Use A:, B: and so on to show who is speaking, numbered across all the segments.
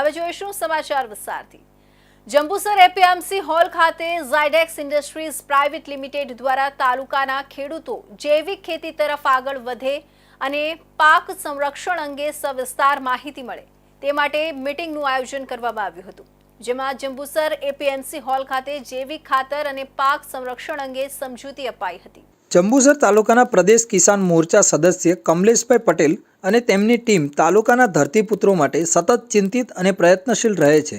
A: હવે જોઈશું સમાચાર વિસ્તારથી. જંબુસર એપીએમસી હોલ ખાતે ઝાયડેક્સ ઇન્ડસ્ટ્રીઝ પ્રાઇવેટ લિમિટેડ દ્વારા તાલુકાના ખેડૂતો જૈવિક ખેતી તરફ આગળ વધે અને પાક સંરક્ષણ અંગે સવિસ્તાર માહિતી મળે. તે માટે મીટિંગનું આયોજન કરવામાં આવ્યું હતું. જેમાં જંબુસર એપીએમસી હોલ ખાતે જૈવિક ખાતર અને પાક સંરક્ષણ અંગે સમજૂતી અપાઈ હતી.
B: જંબુસર તાલુકાના પ્રદેશ કિસાન મોરચા સદસ્ય કમલેશભાઈ પટેલ અને તેમની ટીમ તાલુકાના ધરતીપુત્રો માટે સતત ચિંતિત અને પ્રયત્નશીલ રહે છે.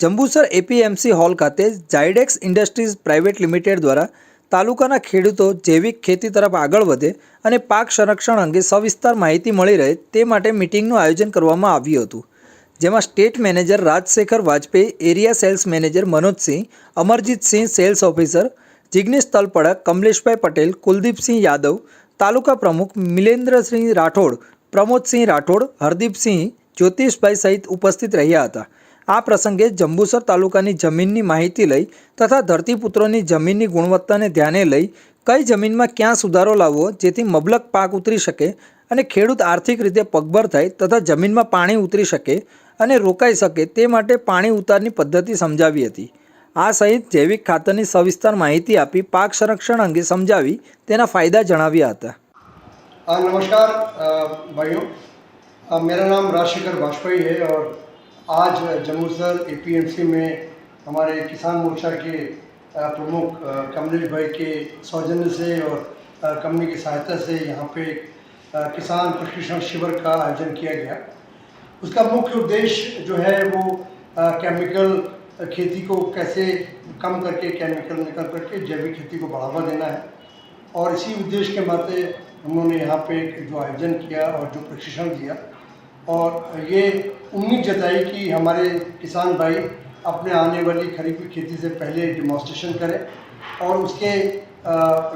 B: જંબુસર એપીએમસી હોલ ખાતે જાયડેક્સ ઇન્ડસ્ટ્રીઝ પ્રાઇવેટ લિમિટેડ દ્વારા તાલુકાના ખેડૂતો જૈવિક ખેતી તરફ આગળ વધે અને પાક સંરક્ષણ અંગે સવિસ્તાર માહિતી મળી રહે તે માટે મિટિંગનું આયોજન કરવામાં આવ્યું હતું. જેમાં state manager Rajshekhar Vajpayee, area sales manager Manojsinh, Amarjeetsinh sales officer Jignesh Talpadak, Kamleshbhai Patel, Kuldeepsinh Yadav, taluka પ્રમુખ મિલેન્દ્રસિંહ રાઠોડ, પ્રમોદસિંહ રાઠોડ, હરદીપસિંહ જ્યોતિષભાઈ સહિત ઉપસ્થિત રહ્યા હતા. આ પ્રસંગે જંબુસર તાલુકાની જમીનની માહિતી લઈ તથા ધરતીપુત્રોની જમીનની ગુણવત્તાને ધ્યાને લઈ કઈ જમીનમાં ક્યાં સુધારો લાવવો, જેથી મબલક પાક ઉતરી શકે અને ખેડૂત આર્થિક રીતે પગભર થાય તથા જમીનમાં પાણી ઉતરી શકે અને રોકાઈ શકે તે માટે પાણી ઉતારની પદ્ધતિ સમજાવી હતી. આ સહિત જૈવિક ખાતરની સવિસ્તાર માહિતી આપી પાક સંરક્ષણ અંગે સમજાવી તેના ફાયદા જણાવ્યા હતા
C: हाँ नमस्कार अ, भाइयों अ, मेरा नाम राजशेखर वाजपेयी है और आज जम्मूसर एपीएमसी में हमारे किसान मोर्चा के अ, प्रमुख अ, कमलेश भाई के सौजन्य से और अ, कंपनी की सहायता से यहाँ पे अ, किसान प्रशिक्षण शिविर का आयोजन किया गया उसका मुख्य उद्देश्य जो है वो अ, केमिकल खेती को कैसे कम करके केमिकल निकल करके जैविक खेती को बढ़ावा देना है। और इसी उद्देश्य के नाते उन्होंने यहाँ पे जो आयोजन किया और जो प्रशिक्षण दिया। और ये उम्मीद जताई कि हमारे किसान भाई अपने आने वाली खरीफ की खेती से पहले डिमॉन्स्ट्रेशन करें और उसके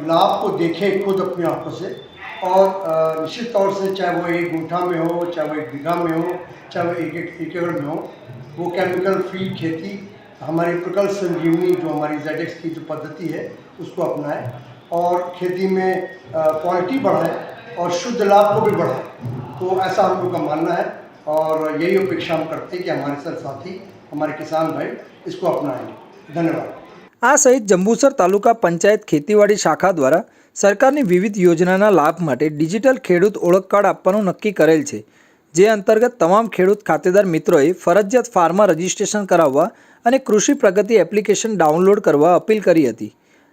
C: लाभ को देखें खुद अपनी आँखों से। और निश्चित तौर से चाहे वो एक गुंठा में हो, चाहे वो एक बीघा में हो, चाहे वो एक एक एकड़ में हो, वो केमिकल फ्री खेती, हमारी प्रकल संजीवनी जो हमारी जेडेक्स की जो पद्धति है, उसको अपनाएँ और खेती में क्वालिटी बढ़ाएँ और शुद्ध लाभ को भी बढ़ाएँ। तो ऐसा हम लोग का मानना है और यही अपेक्षा हम करते हैं कि हमारे साथ साथी, हमारे किसान भाई इसको अपनाएँगे। धन्यवाद।
B: આ સહિત જંબુસર તાલુકા પંચાયત ખેતીવાડી શાખા દ્વારા સરકારની વિવિધ યોજનાના લાભ માટે ડિજિટલ ખેડૂત ઓળખ કાર્ડ આપવાનું નક્કી કરેલ છે, જે અંતર્ગત તમામ ખેડૂત ખાતેદાર મિત્રોએ ફરજિયાત ફાર્મા રજિસ્ટ્રેશન કરાવવા અને કૃષિ પ્રગતિ એપ્લિકેશન ડાઉનલોડ કરવા અપીલ કરી હતી.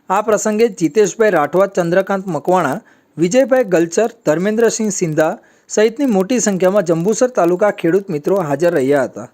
B: આ પ્રસંગે જીતેશભાઈ રાઠવા, ચંદ્રકાંત મકવાણા, વિજયભાઈ ગલચર, ધર્મેન્દ્રસિંહ સિંધા સહિતની મોટી સંખ્યામાં જંબુસર તાલુકા ખેડૂત મિત્રો હાજર રહ્યા હતા.